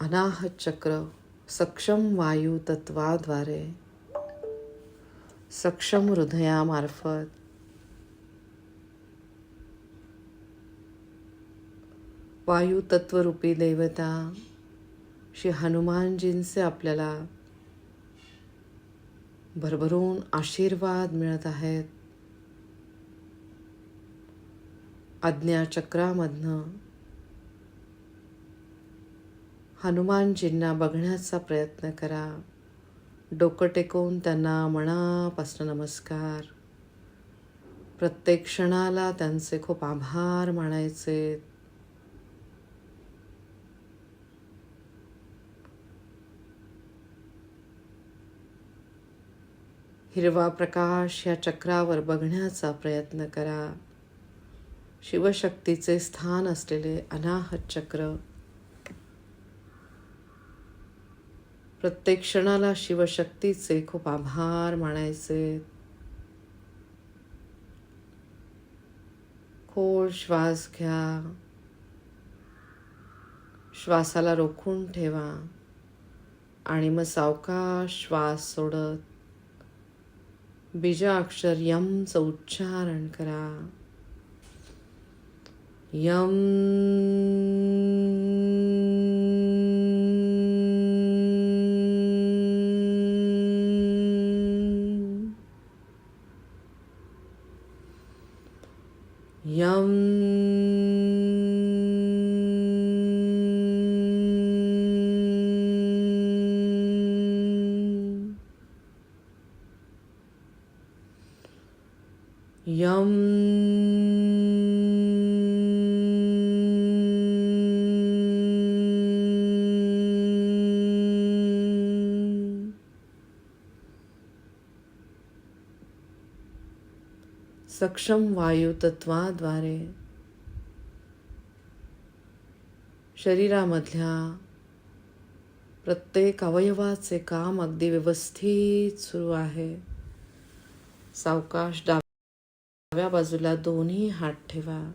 अनाहत चक्र सक्षम वायू तत्वाद्वारे सक्षम हृदयामार्फत वायू तत्वरूपी देवता श्री हनुमानजींचे आपल्याला भरभरून आशीर्वाद मिळत आहेत. आज्ञाचक्रामधनं हनुमानजींना बघण्याचा प्रयत्न करा. डोकं टेकवून त्यांना मनापासून नमस्कार. प्रत्येक क्षणाला त्यांचे खूप आभार मानायचे. हिरवा प्रकाश या चक्रावर बघण्याचा प्रयत्न करा. शिवशक्तीचे स्थान असलेले अनाहत चक्र प्रत्येक क्षणाला शिवशक्तीचे खूप आभार मानायचे. खोल श्वास घ्या. श्वासाला रोखून ठेवा. आणि मग सावकाश श्वास सोडत बीजाक्षर यमचं उच्चारण करा. यम यम सक्षम वायू तत्वाद्वारे शरीरामधल्या प्रत्येक अवयवाचे काम अगदी व्यवस्थित सुरू आहे. सावकाश डाव बाजूला दोन्ही हात ठेवा.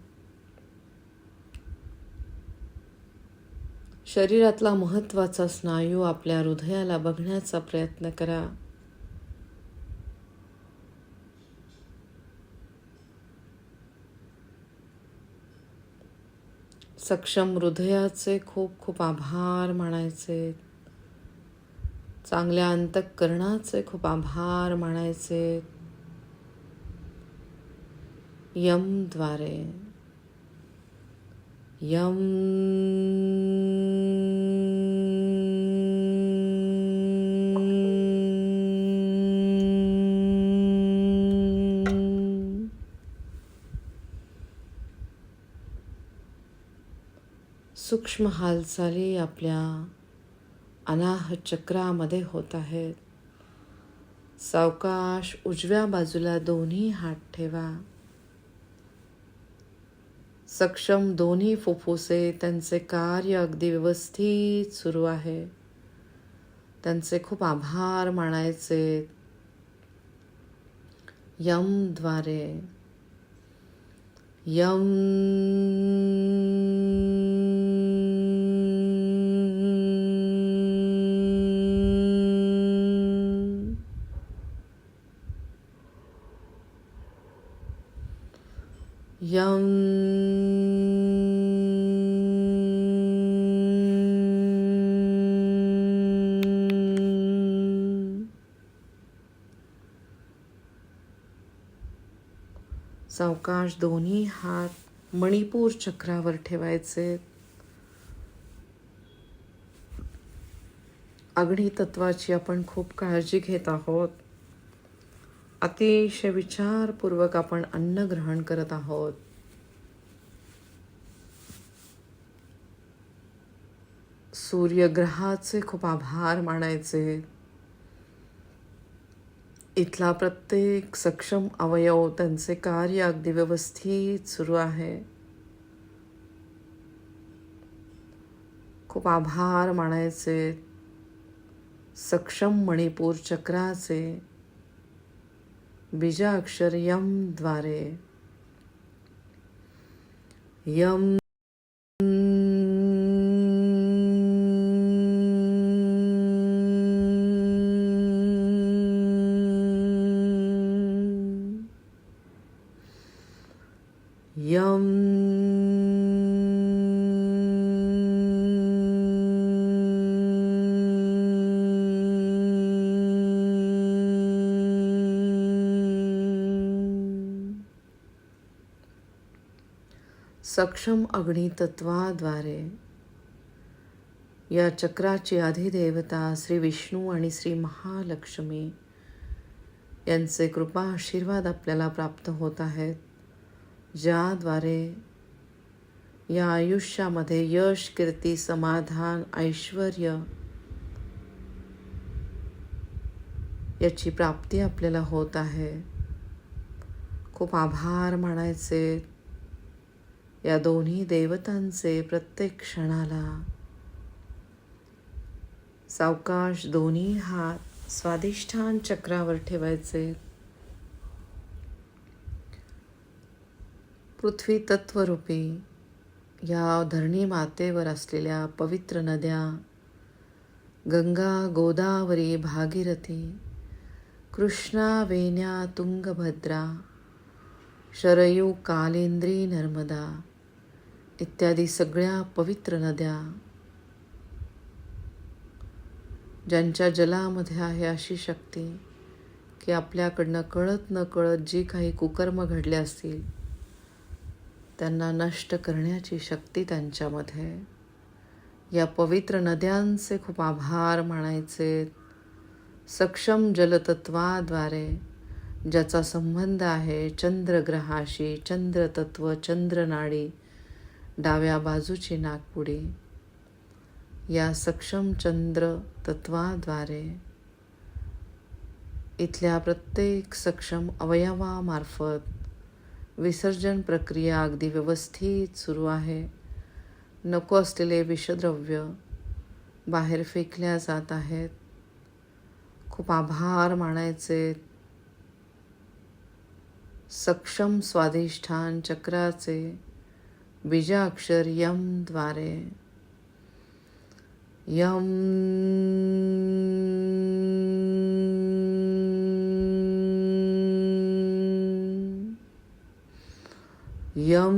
शरीरातला महत्त्वाचा स्नायू आपल्या हृदयाला बघण्याचा प्रयत्न करा. सक्षम हृदयाचे खूप खूप आभार मानायचे. चांगल्या अंतःकरणाचे खूप आभार मानायचे. यमद्वारे यम सूक्ष्म हालचाली आपल्या अनाहत चक्रामध्ये होत आहेत. सावकाश उजव्या बाजूला दोन्ही हात ठेवा. सक्षम दोन्ही फुफ्फुसे त्यांचे कार्य अगदी व्यवस्थित सुरू आहे. त्यांचे खूप आभार मानायचे. यमद्वारे यम यम सावकाश दोन्ही हात मणिपूर चक्रावर ठेवायचे. अग्नी तत्वाची आपण खूप काळजी घेत आहोत. अतिशय विचारपूर्वक आपण अन्न ग्रहण करत आहोत. सूर्यग्रहाचे खूप आभार मानायचे. इथला प्रत्येक सक्षम अवयव त्यांचे कार्य अगदी व्यवस्थित सुरू आहे. खूप आभार मानायचे. सक्षम मणिपूर चक्राचे बीजाक्षर यमद्वारे यम सक्षम अग्नितत्वाद्वारे. या चक्राची अधिदेवता श्री विष्णू आणि श्री महालक्ष्मी यांचे कृपा आशीर्वाद आपल्याला प्राप्त होत आहेत ज्याद्वारे या आयुष्यामध्ये यश कीर्ती समाधान ऐश्वर याची प्राप्ती आपल्याला होत आहे. खूप आभार मानायचे. या दोन्ही देवतांचे प्रत्येक क्षणाला. सावकाश दोन्ही हात स्वादिष्ठान चक्रावर ठेवायचे. पृथ्वी तत्वरूपी या धरणी मातेवर असलेल्या पवित्र नद्या गंगा गोदावरी भागीरथी कृष्णा वेण्या तुंगभद्रा शरयू कालेंद्री नर्मदा इत्यादी सगळ्या पवित्र नद्या ज्यांच्या जलामध्ये आहे अशी शक्ती की आपल्याकडनं कळत न कळत जी काही कुकर्म घडले असतील त्यांना नष्ट करण्याची शक्ती त्यांच्यामध्ये. या पवित्र नद्यांचे खूप आभार मानायचे. सक्षम जलतत्वाद्वारे ज्याचा संबंध आहे चंद्रग्रहाशी चंद्रतत्व चंद्रनाडी डाव्या बाजूची नागपुडी या सक्षम चंद्र तत्वाद्वारे इथल्या प्रत्येक सक्षम अवयवामार्फत विसर्जन प्रक्रिया अगदी व्यवस्थित सुरू आहे. नको असलेले विषद्रव्य बाहेर फेकल्या जात आहेत. खूप आभार मानायचे. सक्षम स्वादिष्ठान चक्राचे बीजाक्षर यमद्वारे यम यम यम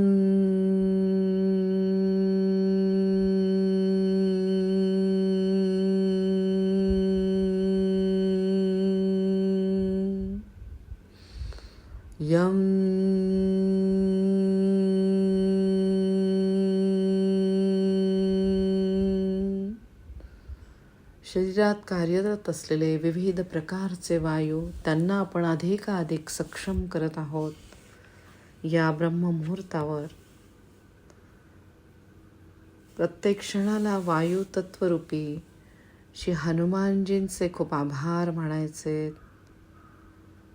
कार्यरत असलेले विविध प्रकारचे वायू त्यांना आपण अधिकाधिक सक्षम करत आहोत. या ब्रह्ममुहूर्तावर प्रत्येक क्षणाला वायू तत्वरूपी श्री हनुमानजींचे खूप आभार मानायचे.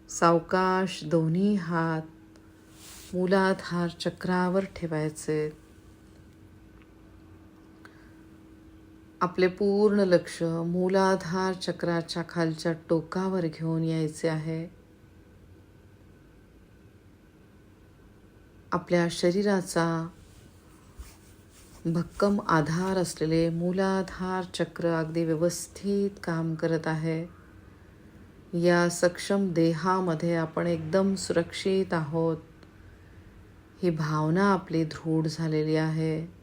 सावकाश दोन्ही हात मूलाधार चक्रावर ठेवायचे. आपले पूर्ण लक्ष मूलाधार चक्राच्या खालच्या टोकावर घेऊन यायचे आहे. आपल्या शरीराचा भक्कम आधार असलेले मूलाधार चक्र अगदी व्यवस्थित काम करत आहे. या सक्षम देहामध्ये आपण एकदम सुरक्षित आहोत. ही भावना आपली दृढ झालेली आहे.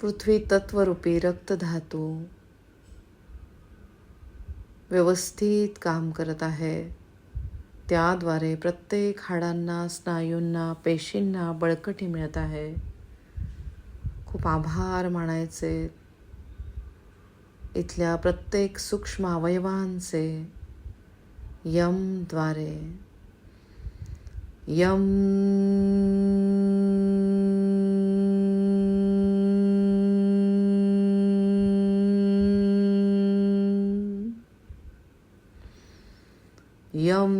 पृथ्वी तत्वरूपी रक्तधातू व्यवस्थित काम करत आहे. त्याद्वारे प्रत्येक हाडांना स्नायूंना पेशींना बळकटी मिळत आहे. खूप आभार मानायचे. इथल्या प्रत्येक सूक्ष्म अवयवांचे यमद्वारे यम यम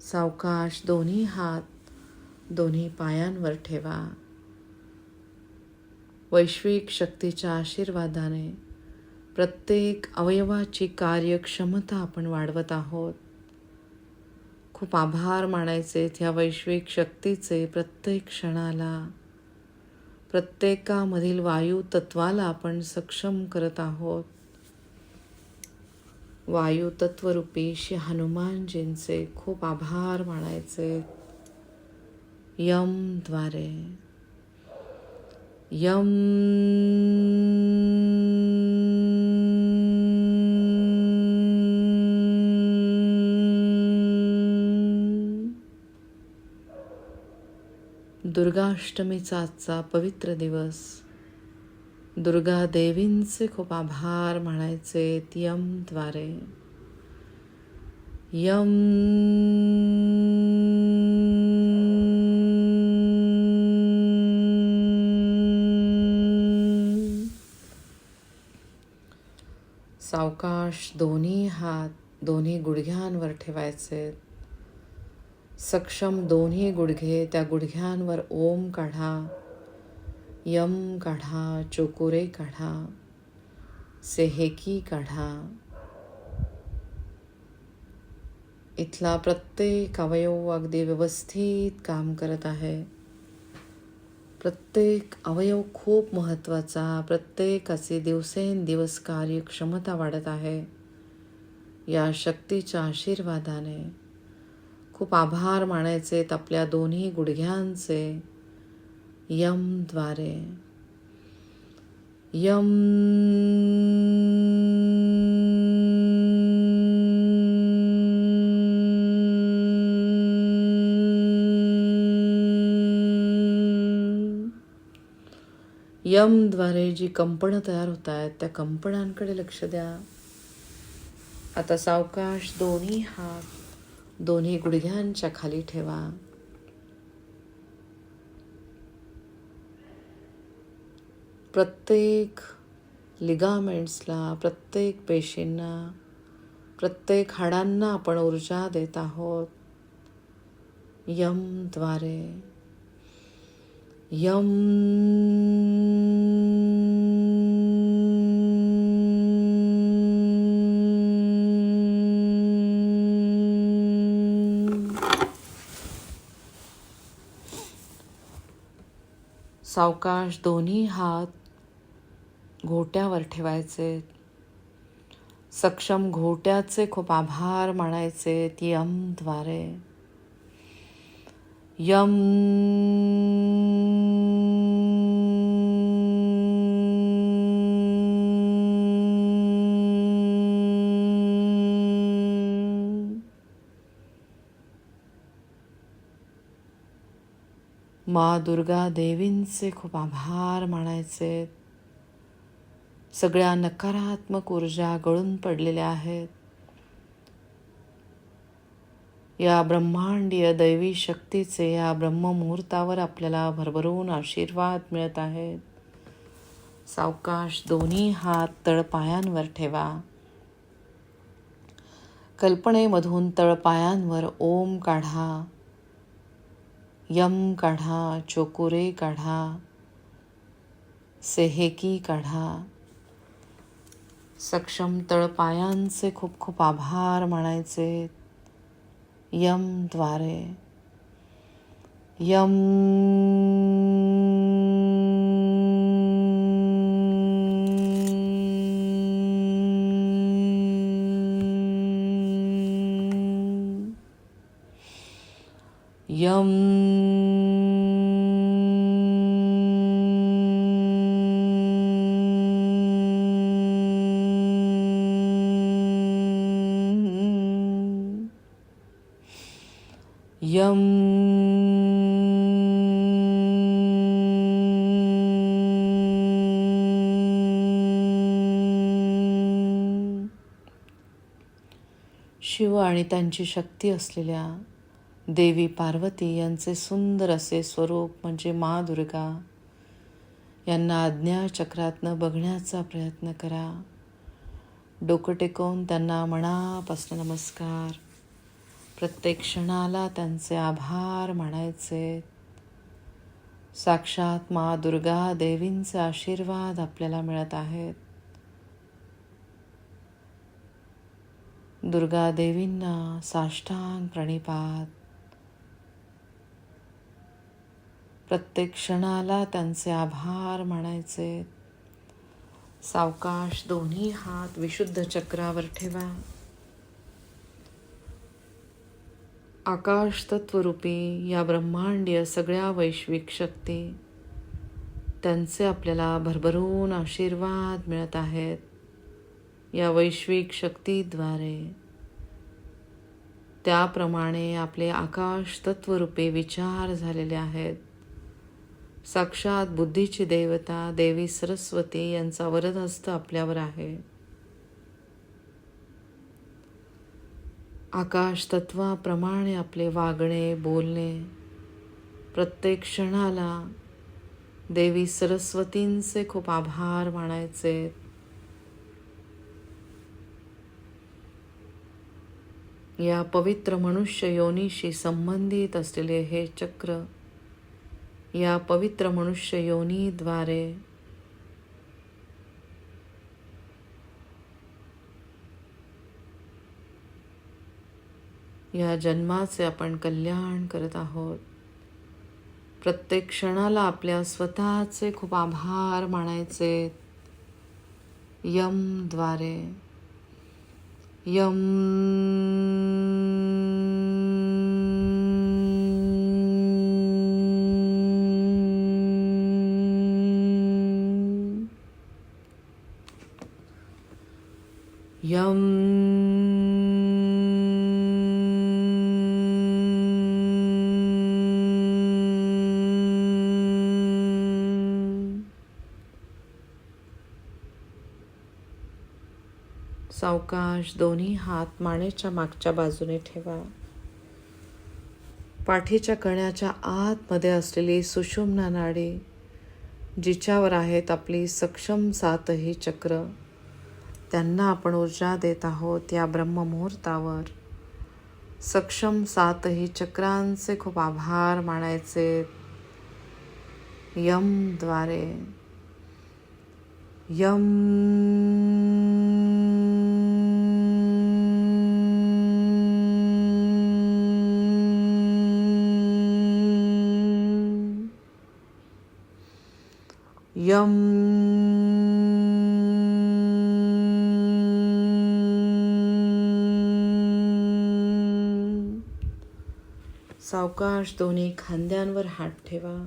सावकाश दोन्ही हात दोन्ही पायांवर ठेवा. वैश्विक शक्तीच्या आशीर्वादाने प्रत्येक अवयवाची कार्यक्षमता आपण वाढवत आहोत. खूप आभार मानायचे ह्या वैश्विक शक्तीचे प्रत्येक क्षणाला. प्रत्येकामधील वायू तत्वाला आपण सक्षम करत आहोत. वायू तत्वरूपी श्री हनुमानजींचे खूप आभार मानायचे यमद्वारे. यम दुर्गाष्टमीचा आजचा पवित्र दिवस. दुर्गा देवींचे खूप आभार म्हणायचे यमद्वारे यम सावकाश दोन्ही हात दोन्ही गुडघ्यांवर ठेवायचे. सक्षम दोन्ही गुडघे त्या गुडघ्यांवर ओम काढा यम काढा चोकुरे काढा सेहेकी काढा. इथला प्रत्येक अवयव अगदी व्यवस्थित काम करत आहे. प्रत्येक अवयव खूप महत्त्वाचा प्रत्येकाचे दिवसेंदिवस कार्यक्षमता वाढत आहे. या शक्तीच्या आशीर्वादाने खूप आभार मानायचे आपल्या दोन्ही गुडघ्यांचे. यमद्वारे यम यमद्वारे जी कंपनं तयार होत आहेत त्या कंपनांकडे लक्ष द्या. आता सावकाश दोन्ही हात दोन्ही गुडघ्यांच्या खाली ठेवा. प्रत्येक लिगामेंट्सला प्रत्येक पेशींना प्रत्येक हाडांना आपण ऊर्जा देत आहोत. यमद्वारे यम सावकाश दोन्ही हात घोट्यावर ठेवायचे. सक्षम घोट्याचे खूप आभार मानायचे यमद्वारे यम मा दुर्गा देवींचे खूप आभार मानायचे. सगळ्या नकारात्मक ऊर्जा गळून पडलेल्या आहेत. या ब्रह्मांडीय दैवी शक्तीचे या ब्रह्ममुहूर्तावर आपल्याला भरभरून आशीर्वाद मिळत आहेत. सावकाश दोन्ही हात तळपायांवर ठेवा. कल्पनेमधून तळपायांवर ओम काढा. यम काढा चोकुरे काढा सेहेकी काढा. सक्षम तळपायांचे खूप खूप आभार मानायचे. यमद्वारे यम यम यम शिव आणि त्यांची शक्ती असलेल्या देवी पार्वती यांचे सुंदर असे स्वरूप म्हणजे मा दुर्गा. यांना आज्ञाचक्रातनं बघण्याचा प्रयत्न करा. डोकं टेकवून त्यांना मनापासून नमस्कार. प्रत्येक क्षणाला त्यांचे आभार मानायचे. साक्षात मा दुर्गा देवींचे आशीर्वाद आपल्याला मिळत आहेत. दुर्गा देवींना साष्टांग प्रणिपात. प्रत्येक क्षणाला त्यांचे आभार म्हणायचे. सावकाश दोन्ही हात विशुद्ध चक्रावर ठेवा. आकाश तत्वरूपी या ब्रह्मांडीय सगळ्या वैश्विक शक्ती त्यांचे आपल्याला भरभरून आशीर्वाद मिळत आहेत या वैश्विक शक्तीद्वारे. त्याप्रमाणे आपले आकाश तत्वरूपे विचार झालेले आहेत. साक्षात बुद्धीची देवता देवी सरस्वती यांचा वरदहस्त आपल्यावर आहे. आकाश तत्वाप्रमाणे आपले वागणे बोलणे. प्रत्येक क्षणाला देवी सरस्वतींचे खूप आभार मानायचे. या पवित्र मनुष्य योनीशी संबंधित असलेले हे चक्र या पवित्र मनुष्य योनीद्वारे या जन्माचे आपण कल्याण करत आहोत. प्रत्येक क्षणाला आपल्या स्वतःचे खूप आभार मानायचे. यमद्वारे यम यम सावकाश दोन्ही हात मानेच्या मागच्या बाजूने ठेवा. पाठीच्या कण्याच्या आतमध्ये असलेली सुषुम्ना नाडी जिच्यावर आहेत आपली सक्षम सातही चक्र त्यांना आपण ऊर्जा देत आहोत या ब्रह्ममुहूर्तावर. सक्षम सातही चक्रांचे खूप आभार मानायचे यमद्वारे यम यम सावकाश दोन्ही खांद्यांवर हात ठेवा.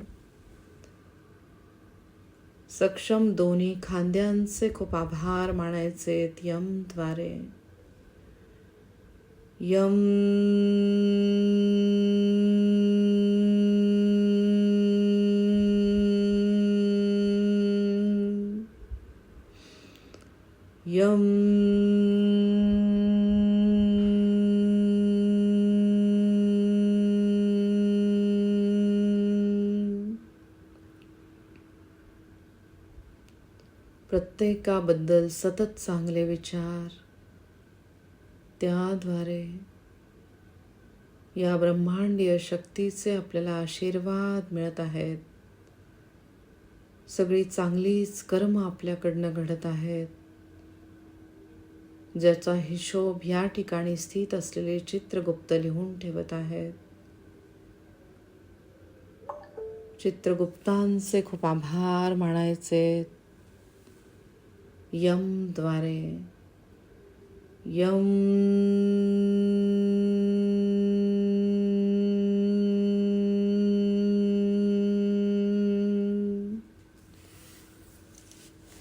सक्षम दोन्ही खांद्यांचे खूप आभार मानायचे यमद्वारे यम यम प्रत्येकाबद्दल सतत चांगले विचार. त्याद्वारे या ब्रह्मांडीय शक्तीचे आपल्याला आशीर्वाद मिळत आहेत. सगळी चांगलीच कर्म आपल्याकडनं घडत आहेत. ज्याचा हिशोब या ठिकाणी स्थित असलेले चित्रगुप्त लिहून ठेवत आहेत. चित्रगुप्तांचे खूप आभार मानायचे. यमद्वारे यम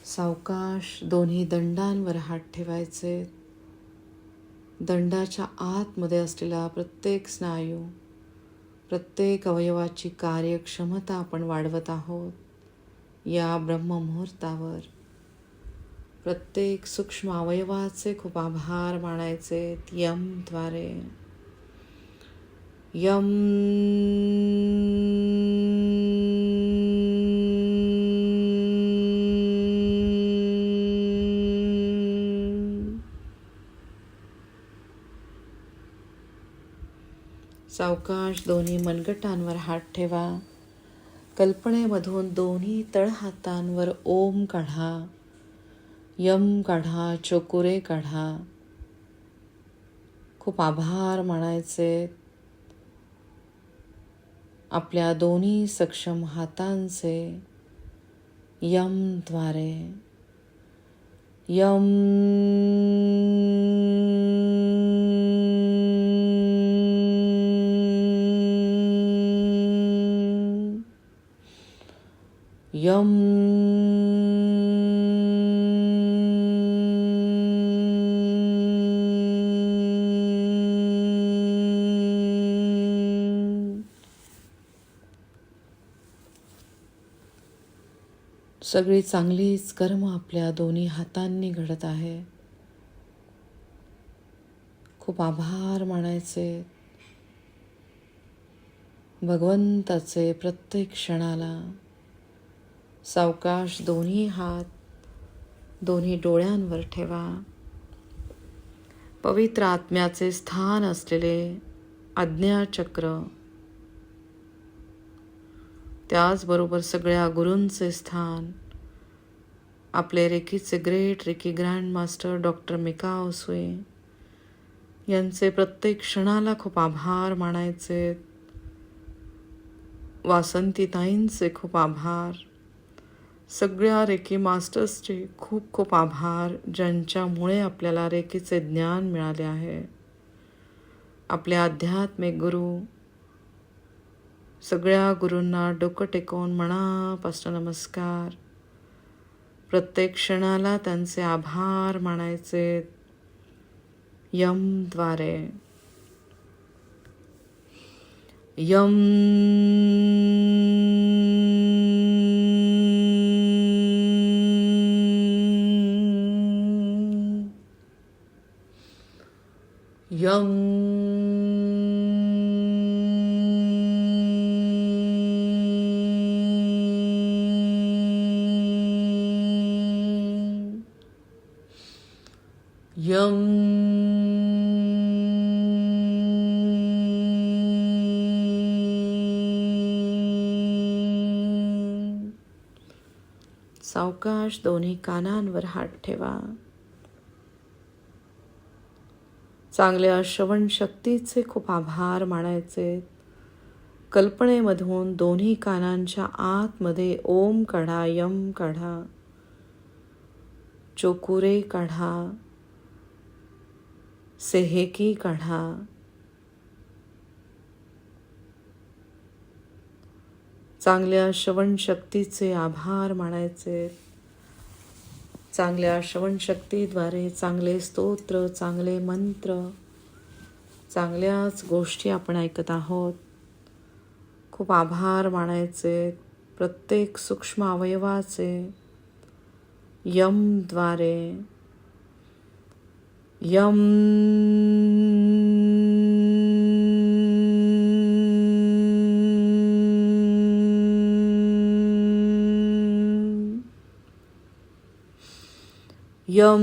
सावकाश दोन्ही दंडांवर हात ठेवायचे. दंडाच्या आतमध्ये असलेला प्रत्येक स्नायू प्रत्येक अवयवाची कार्यक्षमता आपण वाढवत आहोत या ब्रह्ममुहूर्तावर. प्रत्येक सूक्ष्म अवयवाचे खूप आभार मानायचे. यमद्वारे यम सावकाश दोन्ही मनगटांवर हात ठेवा. कल्पनेमधून दोन्ही तळहातांवर ओम काढा. यम काढा चोकुरे काढा. खूप आभार म्हणायचे आपल्या दोन्ही सक्षम हातांचे यमद्वारे यम. यम. सगळी चांगलीच कर्म आपल्या दोन्ही हातांनी घडत आहे. खूप आभार मानायचे. भगवंताचे प्रत्येक क्षणाला सावकाश दोन्ही हात दोन्ही डोळ्यांवर ठेवा. पवित्र आत्म्याचे स्थान असलेले आज्ञाचक्र त्याचबरोबर सगळ्या गुरूंचे स्थान. आपले रेखीचे great reiki grand master doctor Mikao Usui यांचे प्रत्येक क्षणाला खूप आभार मानायचे. वासंतीताईंचे खूप आभार. सगळ्या रेकी मास्टर्सचे खूप खूप आभार ज्यांच्यामुळे आपल्याला रेकीचे ज्ञान मिळाले आहे. आपले आध्यात्मिक गुरु सगळ्या गुरूंना डोकं टेकवून मनापासून नमस्कार. प्रत्येक क्षणाला त्यांचे आभार मानायचे. यमद्वारे यम यम यम सावकाश दोन्ही कानांवर हात ठेवा. चांगल्या श्रवण शक्तीचे खूप आभार मानायचे. कल्पनेमधून दोन्ही कानांच्या आतमध्ये ओम काढा यम काढा. चोकुरे काढा. सेहेकी काढा. चांगल्या श्रवणशक्तीचे आभार मानायचे. चांगल्या श्रवणशक्तीद्वारे चांगले स्तोत्र चांगले मंत्र चांगल्याच गोष्टी आपण ऐकत आहोत. खूप आभार मानायचे. प्रत्येक सूक्ष्म अवयवाचे यमद्वारे यम यम।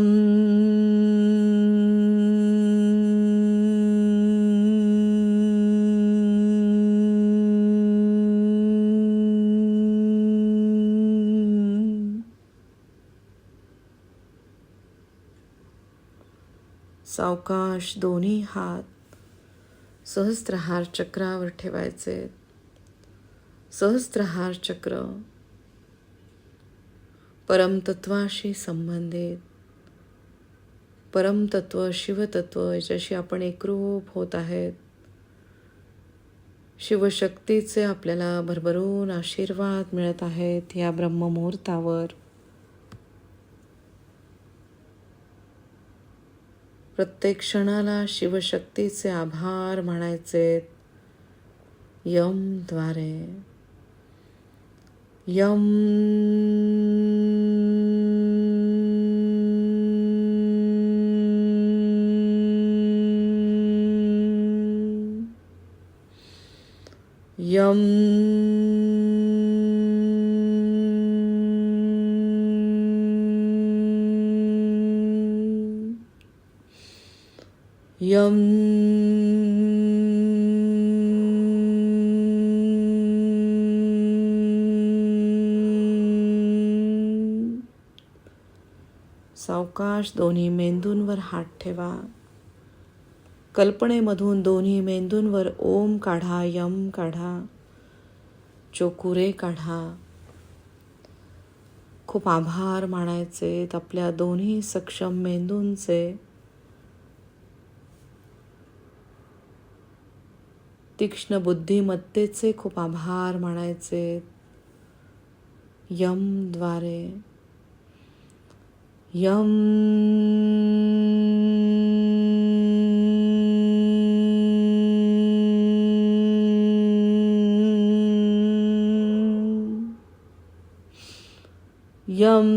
सावकाश दोन्ही हात सहस्त्रहार चक्रावर ठेवायचे. सहस्त्रहार चक्र परमतत्वाशी संबंधित. परमतत्व शिवतत्व याच्याशी आपण एकरूप होत आहेत. शिवशक्तीचे आपल्याला भरभरून आशीर्वाद मिळत आहेत या ब्रह्ममुहूर्तावर. प्रत्येक क्षणाला शिवशक्तीचे आभार म्हणायचे. यमद्वारे यम यम सावकाश दोन्ही मेंदूंवर हात ठेवा. कल्पनेमधून दोन्ही मेंदूंवर ओम काढा यम काढा. चोकुरे काढा. खूप आभार मानायचे आपल्या दोन्ही सक्षम मेंदूंचे. तीक्ष्ण बुद्धिमत्तेचे खूप आभार मानायचे यमद्वारे यम यम।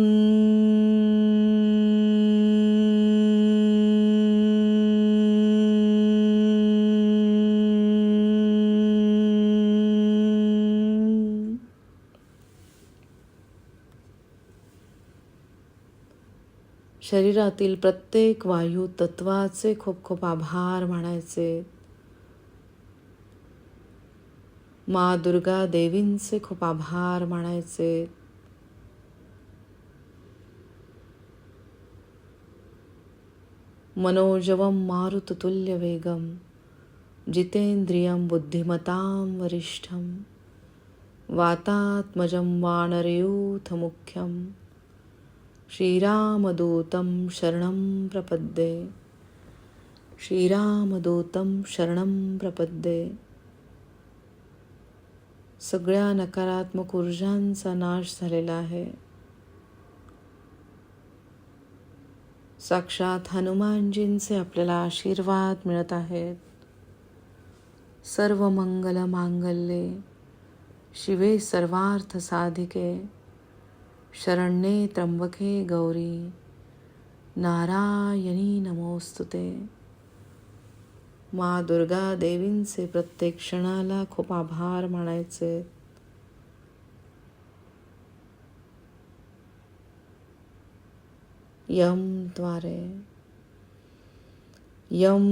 शरीरातील प्रत्येक वायू तत्वाचे खूप खूप आभार मानायचे. मा दुर्गा देवींचे खूप आभार मानायचे. मनोजवं मारुततुल्यवेगं। जितेन्द्रियं बुद्धिमतां वरिष्ठं। वातात्मजं वानरयूथमुख्यं। श्रीरामदूतं शरणं प्रपद्ये। श्रीरामदूतं शरणं प्रपद्ये। सगळ्या नकारात्मक ऊर्जांचा नाश झालेला आहे. साक्षात हनुमानजींचे आपल्याला आशीर्वाद मिळत आहेत. सर्व मंगल मांगल्ये शिवे सर्वार्थ साधिके शरण्ये त्र्यंबके गौरी नारायणी नमोस्तुते. मा दुर्गा देवींचे प्रत्येक क्षणाला खूप आभार मानायचे. यमद्वारे। यम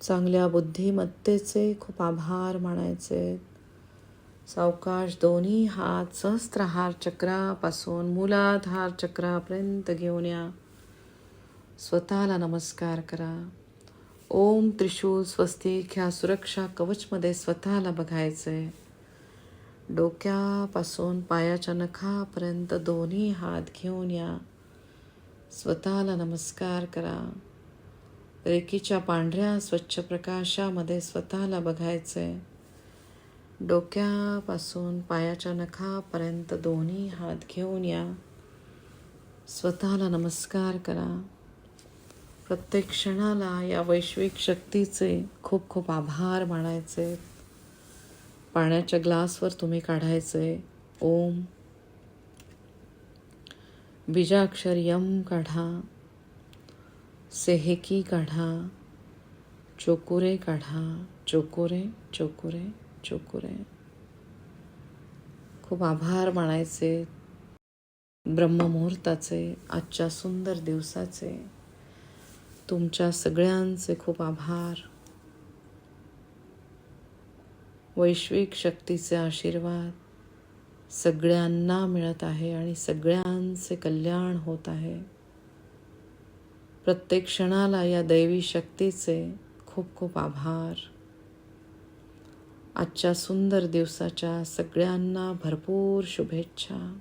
चांगल्या बुद्धिमत्तेचे खूप आभार मानायचे. सावकाश दोन्ही हात सहस्त्रहार चक्रापासून मूलाधार चक्रापर्यंत घेऊन या. स्वतःला नमस्कार करा. ओम त्रिशूल स्वस्तिक ह्या सुरक्षा कवचमध्ये स्वतःला बघायचंय. डोक्यापासून पायाच्या नखापर्यंत दोन्ही हात घेऊन या. स्वतःला नमस्कार करा. रेकीच्या पांढऱ्या स्वच्छ प्रकाशामध्ये स्वतःला बघायचंय. डोक्यापासून पायाच्या नखापर्यंत दोन्ही हात घेऊन या. स्वतःला नमस्कार करा. प्रत्येक क्षणाला या वैश्विक शक्तीचे खूप खूप आभार मानायचे. पाण्याच्या ग्लासवर तुम्ही काढायचे. ओम. बीजाक्षर यम काढा. सेहेकी काढा. चोकुरे काढा. चोकुरे चोकुरे. चोकुरे. खूप आभार मानायचे. ब्रह्ममुहूर्ताचे आजच्या सुंदर दिवसाचे. तुमच्या सगळ्यांचे खूप आभार. वैश्विक शक्तीचे आशीर्वाद सगळ्यांना मिळत आहे आणि सगळ्यांचे कल्याण होत आहे. प्रत्येक क्षणाला या दैवी शक्तीचे खूप खूप आभार. आजच्या सुंदर दिवसाच्या सगळ्यांना भरपूर शुभेच्छा.